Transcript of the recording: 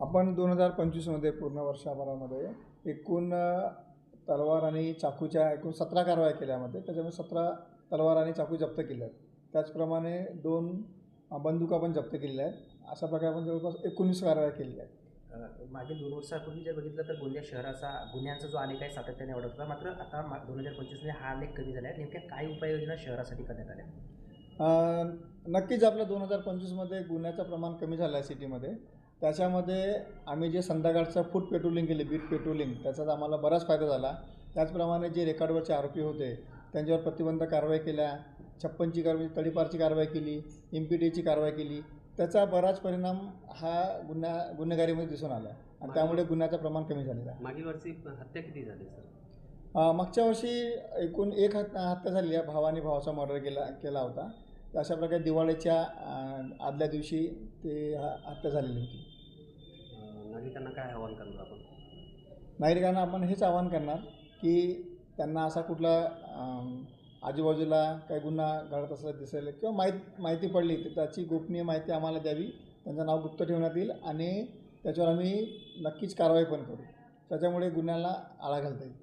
आपण दोन हजार पंचवीसमध्ये पूर्ण वर्षभरामध्ये एकूण तलवार आणि चाकूच्या एकूण सतरा कारवाया केल्यामध्ये त्याच्यामध्ये सतरा तलवार आणि चाकू जप्त केल्या आहेत. त्याचप्रमाणे दोन बंदुका पण जप्त केलेल्या आहेत. अशा प्रकारे आपण जवळपास एकोणीस कारवाया केलेल्या आहेत. मागील दोन वर्षापूर्वी जर बघितलं तर गोंदिया शहराचा गुन्ह्यांचा जो आलेख आहे सातत्याने वाढत होता मात्र आता मा दोन हजार पंचवीसमध्ये हा आलेख कमी झाला आहे. नेमक्या काय उपाययोजना शहरासाठी करण्यात आल्या? नक्कीच आपलं दोन हजार पंचवीसमध्ये गुन्ह्याचं प्रमाण कमी झालं आहे सिटीमध्ये. त्याच्यामध्ये आम्ही जे संध्याकाळचं फूट पेट्रोलिंग केले बीट पेट्रोलिंग त्याचाच आम्हाला बराच फायदा झाला. त्याचप्रमाणे जे रेकॉर्डवरचे आरोपी होते त्यांच्यावर प्रतिबंध कारवाई केल्या छप्पनची कारवाई तडीपारची कारवाई केली एम पी टीची कारवाई केली. त्याचा बराच परिणाम हा गुन्हा गुन्हेगारीमध्ये दिसून आला. आणि त्यामुळे गुन्ह्याचं प्रमाण कमी झालेलं आहे. मागील वर्षी हत्या किती झाली सर? मागच्या वर्षी एकूण एक हत हत्या झालेली आहे. भावाने भावाचा मर्डर केला केला होता. तर अशा प्रकारे दिवाळीच्या आदल्या दिवशी ते ह- हत्या झालेली होती. नागरिकांना काय आवाहन करणार आपण? नागरिकांना आपण हेच आवाहन करणार की त्यांना असा कुठला आजूबाजूला काही गुन्हा घडत असला दिसेल किंवा माहीत माहिती पडली तर त्याची गोपनीय माहिती आम्हाला द्यावी. त्यांचं नाव गुप्त ठेवण्यात येईल आणि त्याच्यावर आम्ही नक्कीच कारवाई पण करू. त्याच्यामुळे गुन्ह्याला आळा घालता येईल.